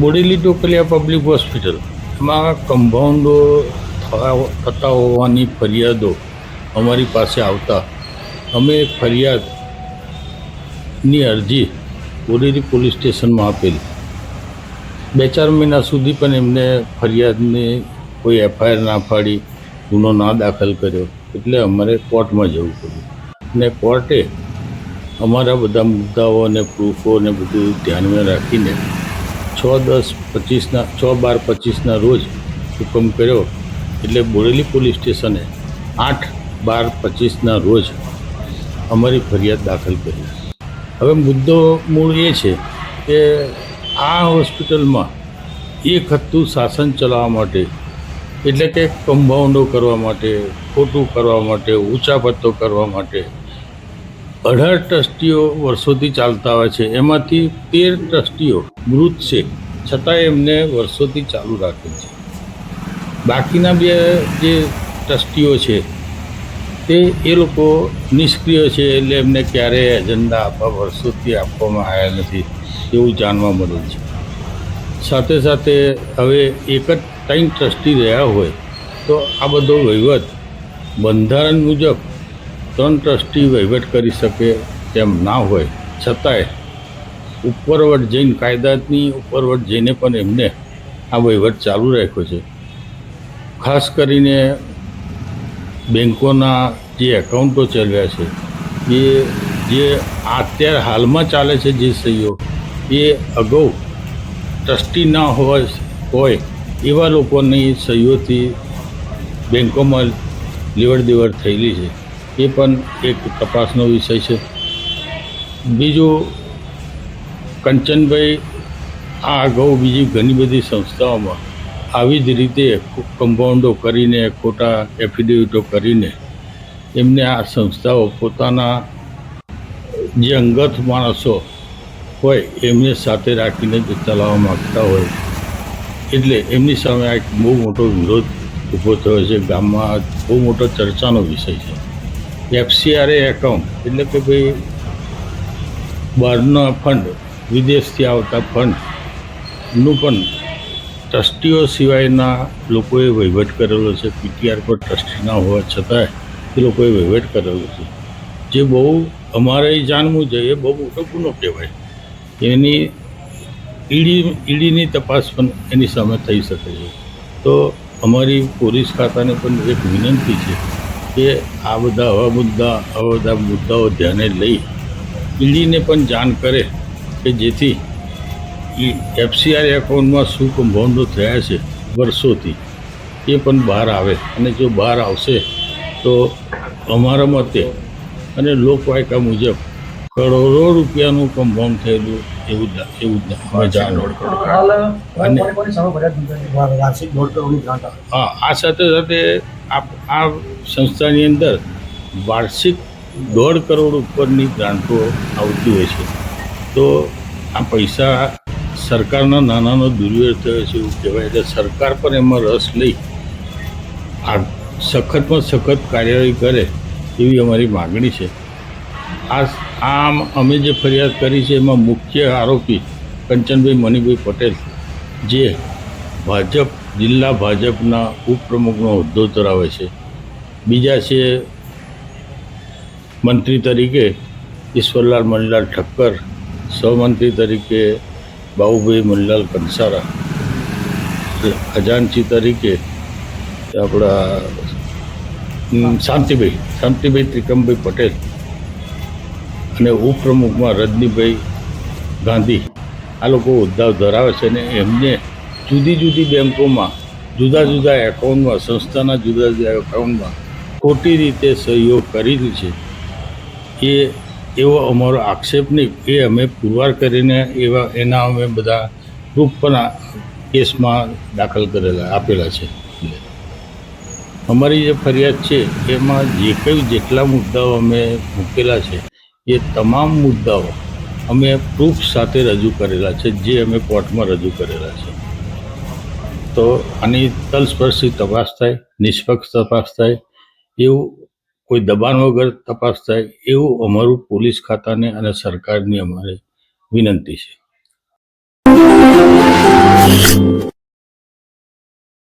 Bodeli ટોકલિયા public hospital એમાં કમ્પાઉન્ડો થતા હોવાની ફરિયાદો અમારી પાસે આવતા. અમે ફરિયાદની અરજી બોડેલી પોલીસ સ્ટેશનમાં આપેલી. બે ચાર મહિના સુધી પણ એમને ફરિયાદની કોઈ એફઆઈઆર ના ફાડી ગુનો ના દાખલ કર્યો. એટલે અમારે કોર્ટમાં જવું પડ્યું. અને કોર્ટે અમારા બધા મુદ્દાઓ અને પ્રૂફો અને બધું ધ્યાનમાં રાખીને છ દસ પચીસના, છ બાર પચીસના રોજ હુકમ કર્યો એટલે બોરેલી પોલીસ સ્ટેશને આઠ બાર પચીસના રોજ અમારી ફરિયાદ દાખલ કરી. હવે મુદ્દો મૂળ એ છે કે આ હોસ્પિટલમાં એક હતું શાસન ચલાવવા માટે, એટલે કે કંભાઉન્ડો કરવા માટે, ખોટું કરવા માટે, ઊંચા પત્તો કરવા માટે અઢાર ટ્રસ્ટીઓ વર્ષોથી ચાલતા આવે છે. એમાંથી તેર ટ્રસ્ટીઓ મૃત છે. છતાં એમને વર્ષોથી ચાલુ રાખે છે. બાકીના બે જે ટ્રસ્ટીઓ છે, તે એ લોકો નિષ્ક્રિય છે એટલે એમને ક્યારેય એજન્ડા આપવા, વર્ષોથી આપવામાં આવ્યા નથી એવું જાણવા મળે છે. સાથે સાથે હવે એક જ ત્રણ ટ્રસ્ટી રહ્યા હોય તો આ બધો વહીવટ બંધારણ મુજબ ત્રણ ટ્રસ્ટી વહીવટ કરી શકે તેમ ના હોય, છતાંય ઉપરવટ જઈને કાયદાની ઉપરવટ જઈને પણ એમને આ વહીવટ ચાલુ રાખ્યો છે. ખાસ કરીને બેંકોના જે એકાઉન્ટો ચાલ્યા છે, એ જે અત્યારે હાલમાં ચાલે છે જે સહીઓ, એ અગાઉ ટ્રસ્ટી ના હોય હોય એવા લોકોની સહીઓથી બેન્કોમાં લેવડ દેવડ થયેલી છે. એ પણ એક તપાસનો વિષય છે. બીજું, કંચનભાઈ, આ અગાઉ બીજી ઘણી બધી સંસ્થાઓમાં આવી જ રીતે કમ્પાઉન્ડો કરીને, ખોટા એફિડેવિટો કરીને એમને આ સંસ્થાઓ પોતાના જે અંગત માણસો હોય એમને સાથે રાખીને જ ચલાવવા માગતા હોય. એટલે એમની સામે આ એક બહુ મોટો વિરોધ ઊભો થયો છે. ગામમાં બહુ મોટો ચર્ચાનો વિષય છે. એફસીઆરએ એકાઉન્ટ એટલે કે ભાઈ બહારના ફંડ વિદેશથી આવતા ફંડનું પણ ટ્રસ્ટીઓ સિવાયના લોકોએ વહીવટ કરેલો છે. પીટીઆર પર ટ્રસ્ટી ના હોવા છતાંય એ લોકોએ વહીવટ કરેલો છે. જે બહુ અમારે જાણવું જોઈએ, બહુ મોટો ગુનો કહેવાય. એની ઈડી, ઈડીની તપાસ પણ એની સામે થઈ શકે છે. તો અમારી પોલીસ ખાતાને પણ એક વિનંતી છે કે આ બધા આવા મુદ્દા, આવા બધા મુદ્દાઓ ધ્યાને લઈ ઈડીને પણ જાણ કરે કે જેથી એફસીઆર એકાઉન્ટમાં શું કમ્પાઉન્ડો થયા છે વર્ષોથી, એ પણ બહાર આવે. અને જો બહાર આવશે તો અમારા મતે અને લોકવાયકા મુજબ કરોડો રૂપિયાનું કમ્પાઉન્ડ થયેલું એવું જ- એવું જ અમે જાણવા હાલ અને- કોની કોની સામે ફરિયાદ નોંધાવી? વાર્ષિક દોઢ કરોડની ગ્રાન્ટ આવે. હા આ સાથે સાથે આ આ સંસ્થાની અંદર વાર્ષિક દોઢ કરોડ ઉપરની ગ્રાન્ટો આવતી હોય છે. તો આ પૈસા સરકારના નાનાનો દુર્વ્યર્થ થયો છે એવું કહેવાય. એટલે સરકાર પણ એમાં રસ લઈ આ સખતમાં સખત કાર્યવાહી કરે એવી અમારી માગણી છે. આ આમ અમે જે ફરિયાદ કરી છે, એમાં મુખ્ય આરોપી કંચનભાઈ મણિભાઈ પટેલ જે ભાજપ, જિલ્લા ભાજપના ઉપપ્રમુખનો હોદ્દો ધરાવે છે. બીજા છે મંત્રી તરીકે ઈશ્વરલાલ મણિલાલ ઠક્કર, સહમંત્રી તરીકે બાબુભાઈ મણિલાલ કંસારા ખજાનચી તરીકે આપણા શાંતિભાઈ શાંતિભાઈ ત્રિકમભાઈ પટેલ. અને ઉપપ્રમુખમાં રજનીભાઈ ગાંધી. આ લોકો હોદ્દા ધરાવે છે અને એમને જુદી જુદી બેંકોમાં, જુદા જુદા એકાઉન્ટમાં, સંસ્થાના જુદા જુદા એકાઉન્ટમાં ખોટી રીતે સહયોગ કરેલી છે. એ એવો અમારો આક્ષેપ નહીં, એ અમે પુરવાર કરીને એવા, એના અમે બધા પ્રૂફ પણ કેસમાં દાખલ કરેલા, આપેલા છે. અમારી જે ફરિયાદ છે, એમાં જે કંઈ જેટલા મુદ્દાઓ અમે મૂકેલા છે એ તમામ મુદ્દાઓ અમે પ્રૂફ સાથે રજૂ કરેલા છે, જે અમે કોર્ટમાં રજૂ કરેલા છે. તો આની તલસ્પર્શી તપાસ થાય, નિષ્પક્ષ તપાસ થાય, એવું કોઈ દબાણ વગર તપાસ થાય, એવું અમારું પોલીસ ખાતાને અને સરકારની અમારે વિનંતી છે.